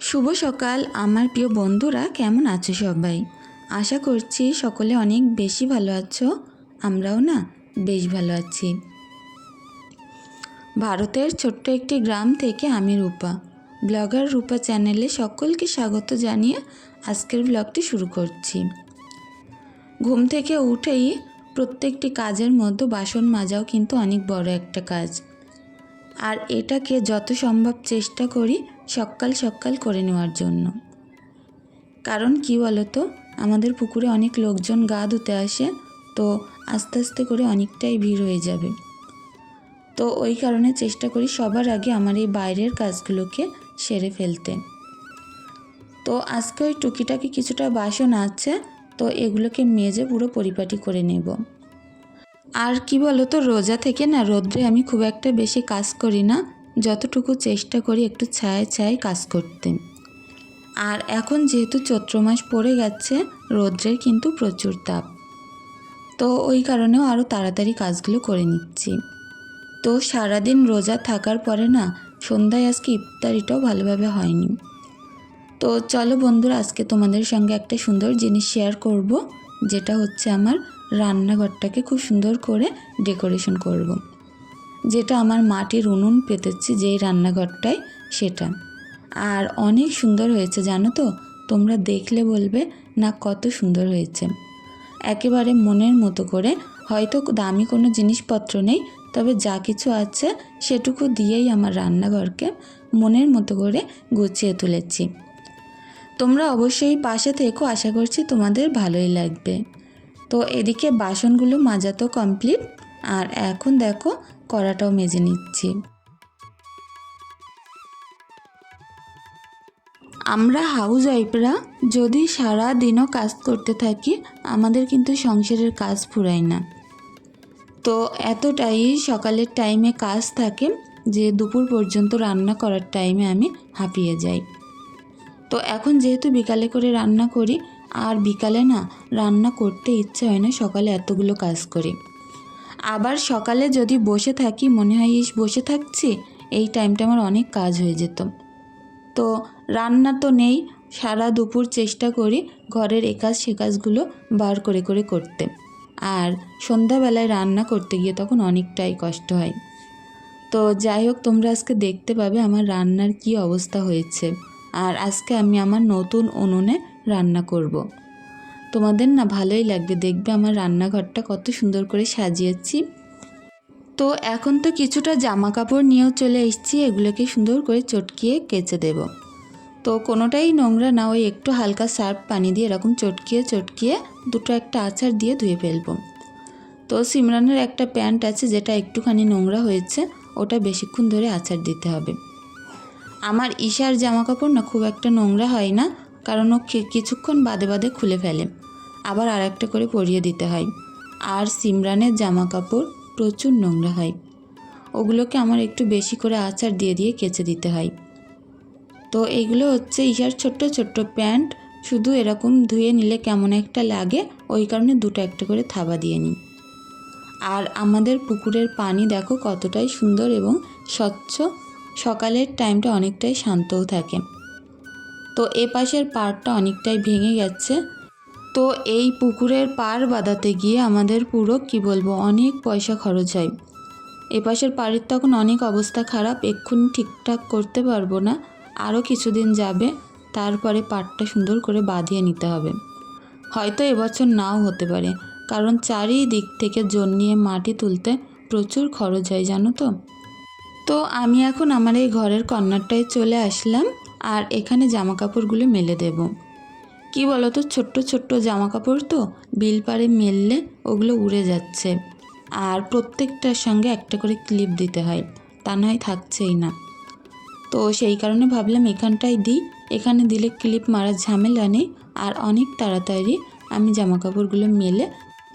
শুভ সকাল, আমার প্রিয় বন্ধুরা, কেমন আছো সবাই? আশা করছি সকলে অনেক বেশি ভালো আছো, আমরাও না বেশ ভালো আছি। ভারতের ছোট্ট একটি গ্রাম থেকে আমি রূপা। ব্লগার রূপা চ্যানেলে সকলকে স্বাগত জানিয়ে আজকের ব্লগটি শুরু করছি। ঘুম থেকে উঠেই প্রত্যেকটি কাজের মধ্যে বাসন মাজাও কিন্তু অনেক বড় একটা কাজ। আর এটাকে যত সম্ভব চেষ্টা করি সকাল সকাল করে নেওয়ার জন্য। কারণ কি বলতো? আমাদের পুকুরে অনেক লোকজন গা ধুতে আসে, তো আস্তে আস্তে করে অনেকটাই ভিড় হয়ে যাবে। তো ওই কারণে চেষ্টা করি সবার আগে আমার এই বাইরের কাজগুলোকে সেরে ফেলতে। তো আজকে ওই টুকিটাকি কিছুটা বাসন আছে, তো এগুলোকে মেজে পুরো পরিপাটি করে নেব। আর কি বলো তো রোজা থেকে না রোদ্রে আমি খুব একটা বেশি কাজ করি না যতটুকু চেষ্টা করি একটু ছায় ছায় কাজ করতে। আর এখন যেহেতু চৈত্র মাস পড়ে গেছে, রোদ্রের কিন্তু প্রচুর তাপ। তো ওই কারণেও আরও তাড়াতাড়ি কাজগুলো করে নিচ্ছি। তো সারাদিন রোজা থাকার পরে না, সন্ধ্যায় আজকে ইফতারিটাও ভালোভাবে হয়নি। তো চলো বন্ধুরা, আজকে তোমাদের সঙ্গে একটা সুন্দর জিনিস শেয়ার করব, যেটা হচ্ছে আমার রান্নাঘরটাকে খুব সুন্দর করে ডেকোরেশন করব। যেটা আমার মাটির উনুন পেতেছি যেই রান্নাঘরটায়, সেটা। আর অনেক সুন্দর হয়েছে, জানো তো? তোমরা দেখলে বলবে না কত সুন্দর হয়েছে। একেবারে মনের মতো করে, হয়তো দামি কোনো জিনিসপত্র নেই, তবে যা কিছু আছে সেটুকু দিয়েই আমার রান্নাঘরকে মনের মতো করে গুছিয়ে তুলেছি। তোমরা অবশ্যই পাশে থেকো, আশা করছি তোমাদের ভালোই লাগবে। তো এদিকে বাসনগুলো মাজা তো কমপ্লিট আর এখন দেখো কড়াটাও মেজে নিচ্ছি। আমরা হাউস ওয়াইফরা যদি সারা দিনও কাজ করতে থাকি, আমাদের কিন্তু সংসারের কাজ ফুরায় না। তো এতটাই সকালের টাইমে কাজ থাকে যে দুপুর পর্যন্ত রান্না করার টাইমে আমি হাঁপিয়ে যাই। তো এখন যেহেতু বিকালে করে রান্না করি, আর বিকালে না রান্না করতে ইচ্ছে হয় না সকালে এতগুলো কাজ করি। আবার সকালে যদি বসে থাকি, মনে হয় ইস বসে থাকছি, এই টাইমটা আমার অনেক কাজ হয়ে যেত। তো রান্না তো নেই, সারা দুপুর চেষ্টা করি ঘরের এ কাজ, সে কাজগুলো বার করে করে করতে। আর সন্ধ্যাবেলায় রান্না করতে গিয়ে তখন অনেকটাই কষ্ট হয়। তো যাই হোক, তোমরা আজকে দেখতে পাবে আমার রান্নার কি অবস্থা হয়েছে। আর আজকে আমি আমার নতুন উনুনে রান্না করব। তোমাদের না ভালোই লাগবে। দেখবে আমার রান্নাঘরটা কত সুন্দর করে সাজিয়েছি। তো এখন তো কিছুটা জামা কাপড় নিয়েও চলে এসেছি। এগুলোকে সুন্দর করে চটকিয়ে কেচে দেব। তো কোনোটাই নোংরা না, ওই একটু হালকা সার্ফ পানি দিয়ে এরকম চটকিয়ে চটকিয়ে দুটো একটা আচার দিয়ে ধুয়ে ফেলব। তো সিমরানের একটা প্যান্ট আছে যেটা একটুখানি নোংরা হয়েছে, ওটা বেশিক্ষণ ধরে আচার দিতে হবে। আমার ঈশার জামা কাপড় না খুব একটা নোংরা হয় না, কারণ ও কিছুক্ষণ বাদে বাদে খুলে ফেলে। আবার আর একটা করে পরিয়ে দিতে হয়। আর সিমরানের জামা কাপড় প্রচুর নোংরা হয়। ওগুলোকে আমার একটু বেশি করে আচার দিয়ে দিয়ে কেচে দিতে হয়। তো এগুলো হচ্ছে ঈশার ছোট্ট ছোট্ট প্যান্ট। শুধু এরকম ধুয়ে নিলে কেমন একটা লাগে, ওই কারণে দুটো একটা করে থাবা দিয়ে নিই। আর আমাদের পুকুরের পানি দেখো কতটাই সুন্দর এবং স্বচ্ছ। সকালের টাইমটা অনেকটাই শান্তও থাকে। তো এ পাশের পাড়টা অনেকটাই ভেঙে গেছে। তো এই পুকুরের পাড় বাঁধাতে গিয়ে আমাদের পুরো, কি বলব, অনেক পয়সা খরচ হয়। এ পাশের পাড়ের তখন অনেক অবস্থা খারাপ, এক্ষুনি ঠিকঠাক করতে পারব না। আরও কিছুদিন যাবে, তারপরে পাড়টা সুন্দর করে বাঁধিয়ে নিতে হবে। হয়তো এবছর নাও হতে পারে, কারণ চারিদিক থেকে জল নিয়ে মাটি তুলতে প্রচুর খরচ হয়, জানো তো। তো আমি এখন আমার এই ঘরের কর্নারটায় চলে আসলাম, আর এখানে জামা কাপড়গুলো মেলে দেব। কি বলো তো ছোট্ট ছোট্ট জামা কাপড় তো বিল পাড়ে মেললে ওগুলো উড়ে যাচ্ছে। আর প্রত্যেকটার সঙ্গে একটা করে ক্লিপ দিতে হয়, তা নয় থাকছেই না। তো সেই কারণে ভাবলাম এখানটাই দিই, এখানে দিলে ক্লিপ মারার ঝামেলা নেই, আর অনেক তাড়াতাড়ি আমি জামা কাপড়গুলো মেলে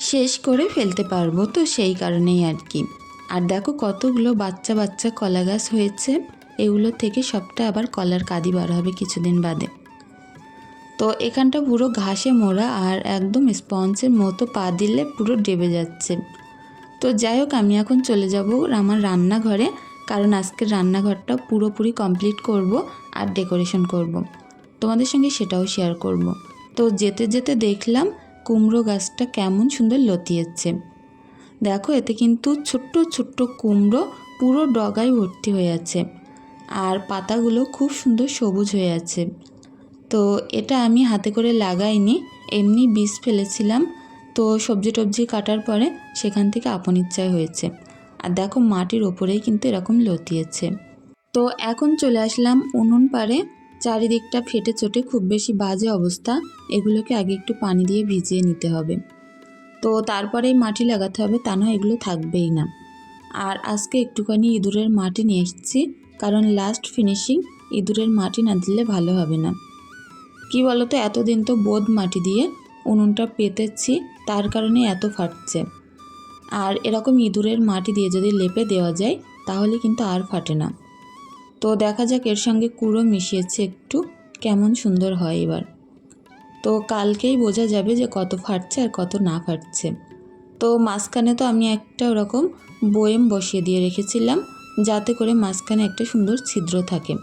শেষ করে ফেলতে পারব, তো সেই কারণেই আর কি। আর দেখো কতগুলো বাচ্চা বাচ্চা কলা গাছ হয়েছে, এগুলো থেকে সবটা আবার কলার কাদি বার হবে কিছুদিন বাদে। তো এখানটা পুরো ঘাসে মোড়া আর একদম স্পঞ্জের মতো পা দিলে পুরো ডেবে যাচ্ছে তো যাই হোক, আমি এখন চলে যাব আমার রান্নাঘরে, কারণ আজকের রান্নাঘরটা পুরোপুরি কমপ্লিট করব আর ডেকোরেশন করব। তোমাদের সঙ্গে সেটাও শেয়ার করব। তো যেতে যেতে দেখলাম কুমড়ো গাছটা কেমন সুন্দর লতিয়েছে দেখো, এতে কিন্তু ছোট্ট ছোট্ট কুমড়ো পুরো ডগায় ভর্তি হয়ে আছে আর পাতাগুলো খুব সুন্দর সবুজ হয়ে আছে তো এটা আমি হাতে করে লাগাইনি, এমনি বীজ ফেলেছিলাম। তো সবজি টবজি কাটার পরে সেখান থেকে আপন ইচ্ছায় হয়েছে। আর দেখো মাটির ওপরেই কিন্তু এরকম লতিয়েছে। তো এখন চলে আসলাম উনুন পাড়ে। চারিদিকটা ফেটে চটে খুব বেশি বাজে অবস্থা। এগুলোকে আগে একটু পানি দিয়ে ভিজিয়ে নিতে হবে। তো তারপরেই মাটি লাগাতে হবে, তা নয় এগুলো থাকবেই না। আর আজকে একটুখানি ইঁদুরের মাটি নিয়ে এসেছি, কারণ লাস্ট ফিনিশিং ইঁদুরের মাটি না দিলে ভালো হবে না। কি বলতো, এতদিন তো বোধ মাটি দিয়ে উনুনটা পেতেছি, তার কারণে এত ফাটছে। আর এরকম ইঁদুরের মাটি দিয়ে যদি লেপে দেওয়া যায়, তাহলে কিন্তু আর ফাটে না। তো দেখা যাক এর সঙ্গে কুড়ো মিশিয়েছে একটু, কেমন সুন্দর হয় এবার। তো কালকেই বোঝা যাবে যে কত ফাটছে আর কত না ফাটছে। তো মাঝখানে তো আমি একটা ওরকম বয়েম বসিয়ে দিয়ে রেখেছিলাম, যাতে করে মাঝখানে একটা সুন্দর ছিদ্র থাকে।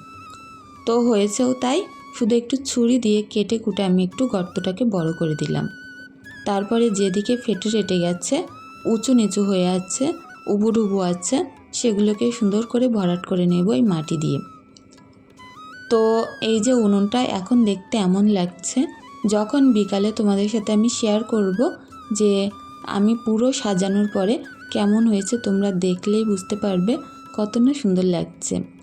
তো হয়েছেও তাই শুধু একটু ছুরি দিয়ে কেটে কুটে আমি একটু গর্তটাকে বড় করে দিলাম। তারপরে যেদিকে ফেটে রেটে গেছে, উঁচু নিচু হয়ে আছে, উবুডুবু আছে, সেগুলোকে সুন্দর করে ভরাট করে নেব এই মাটি দিয়ে। তো এই যে উনুনটা এখন দেখতে এমন লাগছে, যখন বিকালে তোমাদের সাথে আমি শেয়ার করব যে আমি পুরো সাজানোর পরে কেমন হয়েছে তোমরা দেখলেই বুঝতে পারবে কত না সুন্দর লাগছে।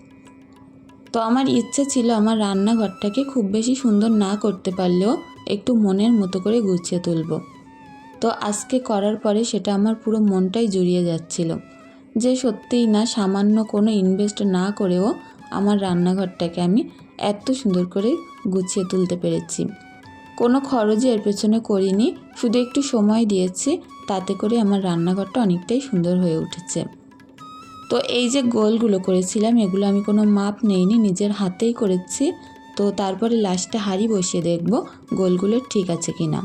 তো আমার ইচ্ছে ছিল আমার রান্নাঘরটাকে খুব বেশি সুন্দর না করতে পারলেও একটু মনের মতো করে গুছিয়ে তুলব। তো আজকে করার পরে সেটা আমার পুরো মনটাই জুড়িয়ে যাচ্ছিল যে সত্যিই না সামান্য কোনো ইনভেস্ট না করেও আমার রান্নাঘরটাকে আমি এত সুন্দর করে গুছিয়ে তুলতে পেরেছি। কোনো খরচই এর পেছনে করিনি, শুধু একটু সময় দিয়েছি, তাতে করে আমার রান্নাঘরটা অনেকটাই সুন্দর হয়ে উঠেছে। তো এই যে গোলগুলো করেছিলাম, এগুলো আমি কোনো মাপ নেইনি, নিজের হাতেই করেছি। তো তারপরে লাস্টে হাঁড়ি বসিয়ে দেখব গোলগুলো ঠিক আছে কি না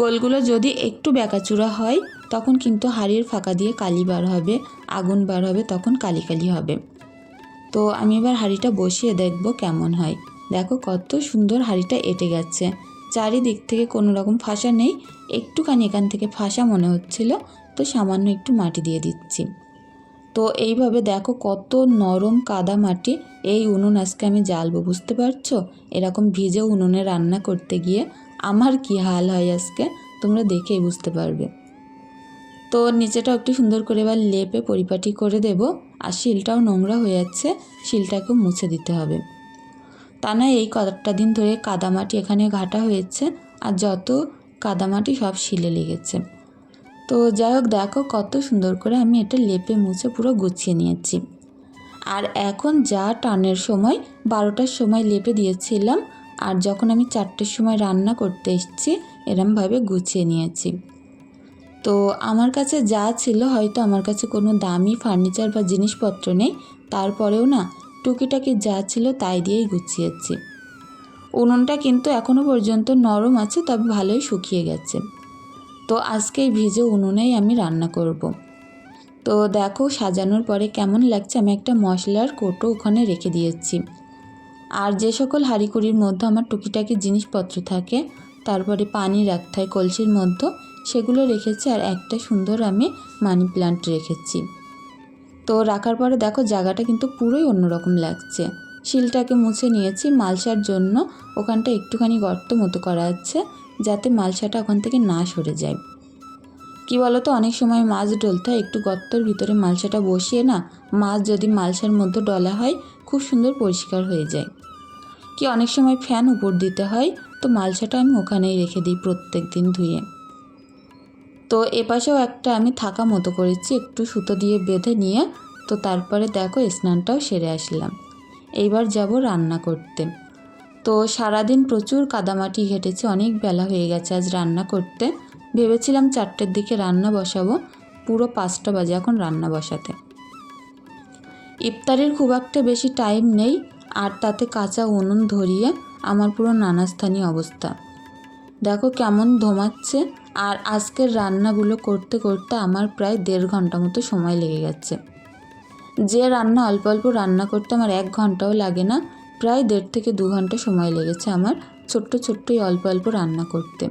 গোলগুলো যদি একটু ব্যাকাচূড়া হয়, তখন কিন্তু হাঁড়ির ফাঁকা দিয়ে কালি বার হবে, আগুন বার হবে, তখন কালি কালি হবে। তো আমি এবার হাঁড়িটা বসিয়ে দেখব কেমন হয়। দেখো কত সুন্দর হাঁড়িটা এঁটে গেছে। চারিদিক থেকে কোনো রকম ফাঁসা নেই, একটুখানি এখান থেকে ফাঁসা মনে হচ্ছিল, তো সামান্য একটু মাটি দিয়ে দিচ্ছি। তো এইভাবে দেখো কত নরম কাদা মাটি। এই উনুন আজকে আমি জ্বালবো, বুঝতে পারছ? এরকম ভিজে উনুনে রান্না করতে গিয়ে আমার কি হাল হয় আজকে? তোমরা দেখেই বুঝতে পারবে। তো নিচেটাও একটু সুন্দর করে এবার লেপে পরিপাটি করে দেব আর শিলটাও নোংরা হয়ে যাচ্ছে, শিলটাকেও মুছে দিতে হবে। তা না, এই কয়েকটা দিন ধরে কাদামাটি এখানে ঘাটা হয়েছে আর যত কাদামাটি সব শিলে লেগেছে। তো যাই হোক, দেখো কত সুন্দর করে আমি এটা লেপে মুছে পুরো গুছিয়ে নিয়েছি। আর এখন যা টানের সময়, বারোটার সময় লেপে দিয়েছিলাম, আর যখন আমি চারটের সময় রান্না করতে এসেছি, এরমভাবে গুছিয়ে নিয়েছি। তো আমার কাছে যা ছিল, হয়তো আমার কাছে কোনো দামি ফার্নিচার বা জিনিসপত্র নেই, তারপরেও না, টুকিটাকি যা ছিল তাই দিয়েই গুছিয়েছি। উনুনটা কিন্তু এখনও পর্যন্ত নরম আছে, তবে ভালোই শুকিয়ে গেছে। তো আজকে এই ভিজে উনুনেই আমি রান্না করব। তো দেখো, সাজানোর পরে কেমন লাগছে আমি একটা মশলার কোটো ওখানে রেখে দিয়েছি। আর যে সকল হাঁড়িকুড়ির মধ্যে আমার টুকিটাকি জিনিসপত্র থাকে, তারপরে পানি রাখতে হয় কলসির মধ্যে, সেগুলো রেখেছি আর একটা সুন্দর আমি মানি প্লান্ট রেখেছি। তো রাখার পরে দেখো, জায়গাটা কিন্তু পুরোই অন্যরকম লাগছে। শিলটাকে মুছে নিয়েছি, মালসার জন্য ওখানটা একটুখানি গর্ত মতো করা আছে যাতে মালসাটা ওখান থেকে না সরে যায়। কি বলতো, অনেক সময় মাছ ডলতে হয়, একটু গর্তর ভিতরে মালসাটা বসিয়ে না, মাছ যদি মালসার মধ্যে ডলা হয়, খুব সুন্দর পরিষ্কার হয়ে যায়। কি অনেক সময় ফ্যান উপর দিতে হয়, তো মালসাটা আমি ওখানেই রেখে দিই প্রত্যেক দিন ধুয়ে। তো এপাশেও একটা আমি থাকা মতো করেছি, একটু সুতো দিয়ে বেঁধে নিয়ে, তো তারপরে দেখো স্নানটাও সেরে আসলাম। এইবার যাব রান্না করতে। তো সারাদিন প্রচুর কাদামাটি ঘেটেছে অনেক বেলা হয়ে গেছে আজ রান্না করতে। ভেবেছিলাম চারটের দিকে রান্না বসাবো, পুরো পাঁচটা বাজে এখন রান্না বসাতে। ইফতারির খুব একটা বেশি টাইম নেই, আর তাতে কাঁচা উনুন ধরিয়ে আমার পুরো নানাস্থানীয় অবস্থা। দেখো কেমন ধোমাচ্ছে, আর আজকের রান্নাগুলো করতে করতে আমার প্রায় দেড় ঘণ্টা মতো সময় লেগে গেছে। যে রান্না অল্প অল্প রান্না করতে আমার এক ঘন্টাও লাগে না প্রায় দেড় থেকে দু ঘণ্টা সময় লেগেছে আমার ছোট্ট ছোট্ট এই অল্প অল্প রান্না করতে।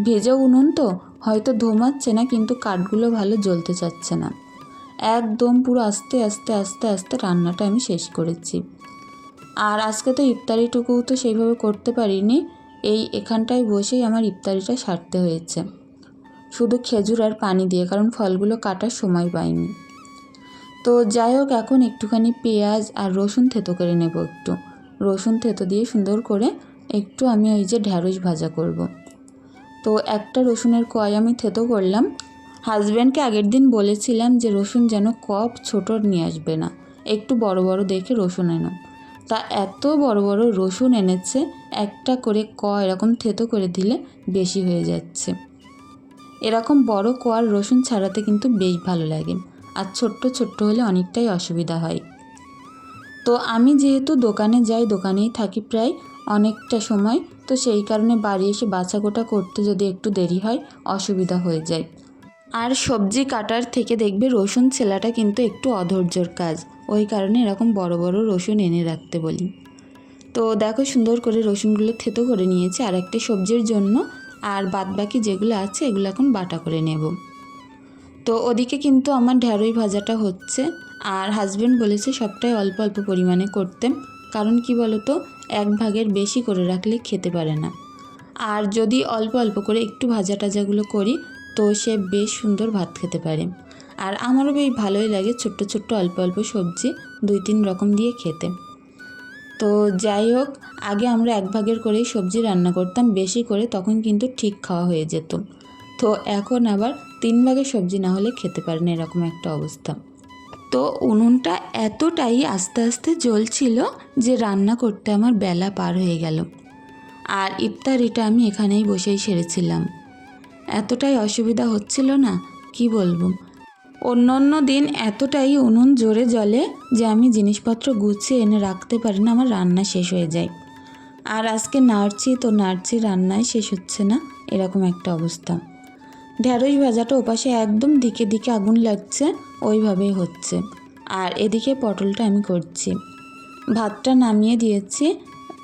ভেজে উনুন তো, হয়তো ধোমাচ্ছে না, কিন্তু কাঠগুলো ভালো জ্বলতে চাচ্ছে না। একদম পুরো আস্তে আস্তে আস্তে আস্তে রান্নাটা আমি শেষ করেছি। আর আজকে তো ইফতারিটুকুও তো সেইভাবে করতে পারিনি, এই এখানটায় বসেই আমার ইফতারিটা সারতে হয়েছে। শুধু খেজুর আর পানি দিয়ে, কারণ ফলগুলো কাটার সময় পাইনি। তো যাই হোক, এখন একটুখানি পেঁয়াজ আর রসুন থেতো করে নেব একটু। রসুন থেতো দিয়ে সুন্দর করে একটু আমি ওই যে ঢ্যাঁড়স ভাজা করব। তো একটা রসুনের কয় আমি থেতো করলাম। হাজব্যান্ডকে আগের দিন বলেছিলাম যে রসুন যেন কপ ছোট নিয়ে আসবে না, একটু বড় বড় দেখে রসুন এনো। তা এত বড় বড় রসুন এনেছে, একটা করে ক এরকম থেতো করে দিলে বেশি হয়ে যাচ্ছে। এরকম বড় কোয়ার রসুন ছাড়াতে কিন্তু বেশ ভালো লাগে। আর ছোট্ট ছোট্ট হলে অনেকটাই অসুবিধা হয়। তো আমি যেহেতু দোকানে যাই, দোকানেই থাকি প্রায় অনেকটা সময়, তো সেই কারণে বাড়ি এসে বাছাকোটা করতে যদি একটু দেরি হয়, অসুবিধা হয়ে যায়। আর সবজি কাটার থেকে দেখবে রসুন ছেলাটা কিন্তু একটু অধৈর্যর কাজ। ওই কারণে এরকম বড় বড় রসুন এনে রাখতে বলি। তো দেখো সুন্দর করে রসুনগুলো থেতো করে নিয়েছি। আর একটা সবজির জন্য আর বাদবাকি যেগুলো আছে, এগুলো এখন বাটা করে নেব। তো ওদিকে কিন্তু আমার ঢ্যাঁড়ই ভাজাটা হচ্ছে। আর হাজব্যান্ড বলেছে সবটাই অল্প অল্প পরিমাণে করতে। কারণ কি বলতো, এক ভাগের বেশি করে রাখলে খেতে পারে না। আর যদি অল্প অল্প করে একটু ভাজা টাজাগুলো করি, তো সে বেশ সুন্দর ভাত খেতে পারে। আর আমারও বেশ ভালোই লাগে ছোট্ট ছোট্ট অল্প অল্প সবজি দুই তিন রকম দিয়ে খেতে। তো যাই হোক, আগে আমরা এক ভাগের করেই সবজি রান্না করতাম, বেশি করে তখন কিন্তু ঠিক খাওয়া হয়ে যেত। তো এখন আবার তিন ভাগের সবজি না হলে খেতে পারেন এরকম একটা অবস্থা। তো উনুনটা এতটাই আস্তে আস্তে জ্বলছিল যে রান্না করতে আমার বেলা পার হয়ে গেল। আর ইফতারিটা আমি এখানেই বসেই সেরেছিলাম। এতটাই অসুবিধা হচ্ছিল না, কি বলব? অন্য অন্য দিন এতটাই উনুন জোরে জলে যে আমি জিনিসপত্র গুছিয়ে এনে রাখতে পারি না, আমার রান্না শেষ হয়ে যায়। আর আজকে নাড়ছি তো নাড়ছি রান্নায় শেষ হচ্ছে না, এরকম একটা অবস্থা। ঢ্যাঁড়স ভাজাটা ওপাশে একদম দিকে দিকে আগুন লাগছে, ওইভাবেই হচ্ছে। আর এদিকে পটলটা আমি করছি। ভাতটা নামিয়ে দিয়েছি,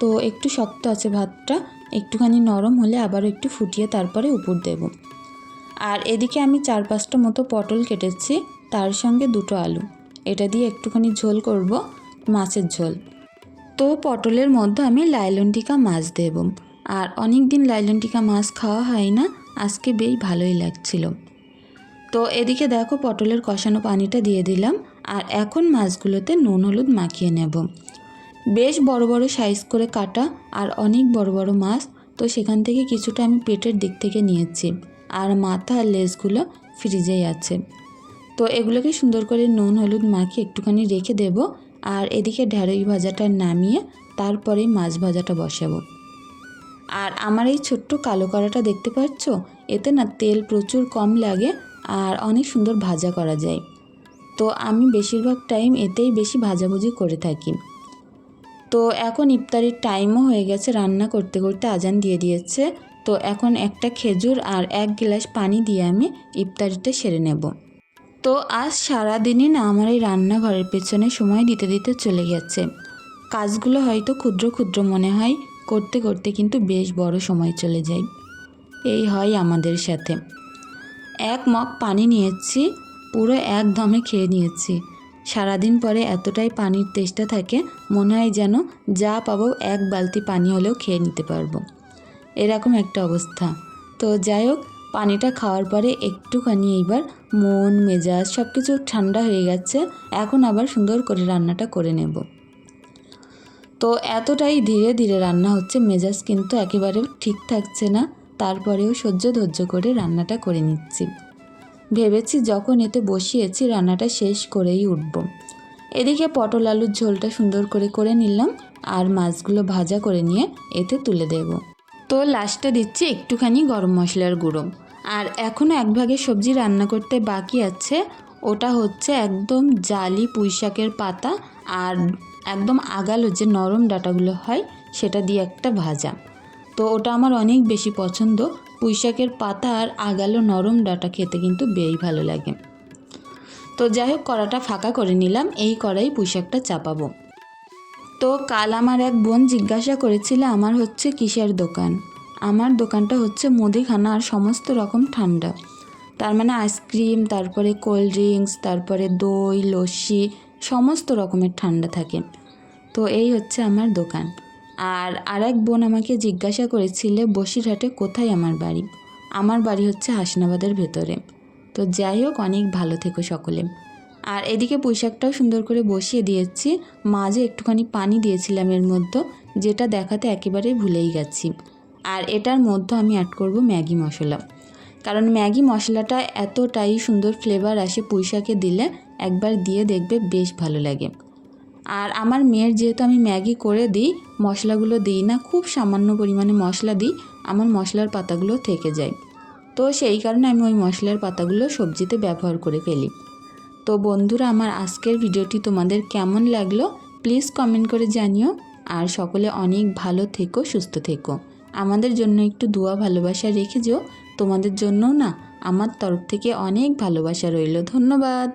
তো একটু শক্ত আছে ভাতটা, একটুখানি নরম হলে আবারও একটু ফুটিয়ে তারপরে উপর দেব। আর এদিকে আমি চার পাঁচটা মতো পটল কেটেছি, তার সঙ্গে দুটো আলু। এটা দিয়ে একটুখানি ঝোল করব, মাছের ঝোল। তো পটলের মধ্যে আমি লাইলনটিকা মাছ দেব। আর অনেক দিন লাইলনটিকা মাছ খাওয়া হয় না আজকে বেশ ভালোই লাগছিল। তো এদিকে দেখো পটলের কষানো পানিটা দিয়ে দিলাম আর এখন মাছগুলোতে নুন, হলুদ মাখিয়ে নেব। বেশ বড় বড় সাইজ করে কাটা আর অনেক বড় বড় মাছ, তো সেখান থেকে কিছুটা আমি পেটের দিক থেকে নিয়েছি আর মাথা আর লেজগুলো ফ্রিজেই আছে। তো এগুলোকে সুন্দর করে নুন, হলুদ মাখিয়ে একটুখানি রেখে দেব আর এদিকে ঢ্যাঁড়ই ভাজাটা নামিয়ে তারপরে মাছ ভাজাটা বসাবো। আর আমার এই ছোট্ট কালো কড়াটা দেখতে পাচ্ছ? এতে না তেল প্রচুর কম লাগে আর অনেক সুন্দর ভাজা করা যায়। তো আমি বেশিরভাগ টাইম এতেই বেশি ভাজাভুজি করে থাকি। তো এখন ইফতারির টাইমও হয়ে গেছে, রান্না করতে করতে আজান দিয়ে দিয়েছে। তো এখন একটা খেজুর আর এক গ্লাস পানি দিয়ে আমি ইফতারিটা সেরে নেব। তো আজ সারাদিনই না আমার এই রান্নাঘরের পেছনে সময় দিতে দিতে চলে গেছে। কাজগুলো হয়তো ক্ষুদ্র ক্ষুদ্র মনে হয় করতে করতে কিন্তু বেশ বড় সময় চলে যায়। এই হয় আমাদের সাথে। এক মগ পানি নিয়েছি, পুরো এক দমে খেয়ে নিয়েছি। সারাদিন পরে এতটাই পানির তেষ্টা থাকে, মনে হয় যেন যা পাবো এক বালতি পানি হলেও খেয়ে নিতে পারব। এরকম একটা অবস্থা। তো যাই হোক, পানিটা খাওয়ার পরে একটুখানি এইবার মন, মেজাজ সব কিছু ঠান্ডা হয়ে গেছে, এখন আবার সুন্দর করে রান্নাটা করে নেব। তো এতটাই ধীরে ধীরে রান্না হচ্ছে, মেজাজ কিন্তু একেবারেও ঠিক থাকছে না। তারপরেও সহ্য ধৈর্য করে রান্নাটা করে নিচ্ছি। ভেবেছি যখন এতে বসিয়েছি, রান্নাটা শেষ করেই উঠব। এদিকে পটল আলুর ঝোলটা সুন্দর করে করে নিলাম আর মাছগুলো ভাজা করে নিয়ে এতে তুলে দেব। তো লাস্টে দিচ্ছি একটুখানি গরম মশলার গুঁড়ো। আর এখনও এক ভাগে সবজি রান্না করতে বাকি আছে। ওটা হচ্ছে একদম জালি পুঁই শাকের পাতা আর একদম আগালো যে নরম ডাটাগুলো হয়, সেটা দিয়ে একটা ভাজা। তো ওটা আমার অনেক বেশি পছন্দ। পুঁই শাকের পাতা আর আগালো নরম ডাটা খেতে কিন্তু বেশ ভালো লাগে। তো তো যাই হোক, কড়াটা ফাঁকা করে নিলাম। এই কড়াই পুঁইশাকটা চাপাবো। তো কাল আমার এক বোন জিজ্ঞাসা করেছিল, আমার হচ্ছে কিসের দোকান? আমার দোকানটা হচ্ছে মুদিখানা আর সমস্ত রকম ঠান্ডা। তার মানে আইসক্রিম তারপরে কোল্ড ড্রিঙ্কস তারপরে দই, লস্যি সমস্ত রকমের ঠান্ডা থাকে। তো এই হচ্ছে আমার দোকান। আর আরেক বোন আমাকে জিজ্ঞাসা করেছিল, বসিরহাটে কোথায় আমার বাড়ি? আমার বাড়ি হচ্ছে হাসনাবাদের ভেতরে। তো যাই হোক, অনেক ভালো থেকো সকলে। আর এদিকে পুঁইশাকটাও সুন্দর করে বসিয়ে দিয়েছি। মাঝে একটুখানি পানি দিয়েছিলাম এর মধ্যে, যেটা দেখাতে একেবারেই ভুলেই গেছি। আর এটার মধ্যে আমি অ্যাড করব ম্যাগি মশলা। কারণ ম্যাগি মশলাটা এতটাই সুন্দর ফ্লেভার আসে পুঁইশাকে দিলে, একবার দিয়ে দেখবে বেশ ভালো লাগে। আর আমার মেয়ের যেহেতু আমি ম্যাগি করে দিই, মশলাগুলো দিই না, খুব সামান্য পরিমাণে মশলা দিই, আমার মশলার পাতাগুলো থেকে যায়। তো সেই কারণে আমি ওই মশলার পাতাগুলো সবজিতে ব্যবহার করে ফেলি। তো বন্ধুরা, আমার আজকের ভিডিওটি তোমাদের কেমন লাগল? প্লিজ কমেন্ট করে জানিও। আর সকলে অনেক ভালো থেকো, সুস্থ থেকো। আমাদের জন্য একটু দোয়া, ভালোবাসা রেখে যেও। তোমাদের জন্যও না আমার তরফ থেকে অনেক ভালোবাসা রইল। ধন্যবাদ।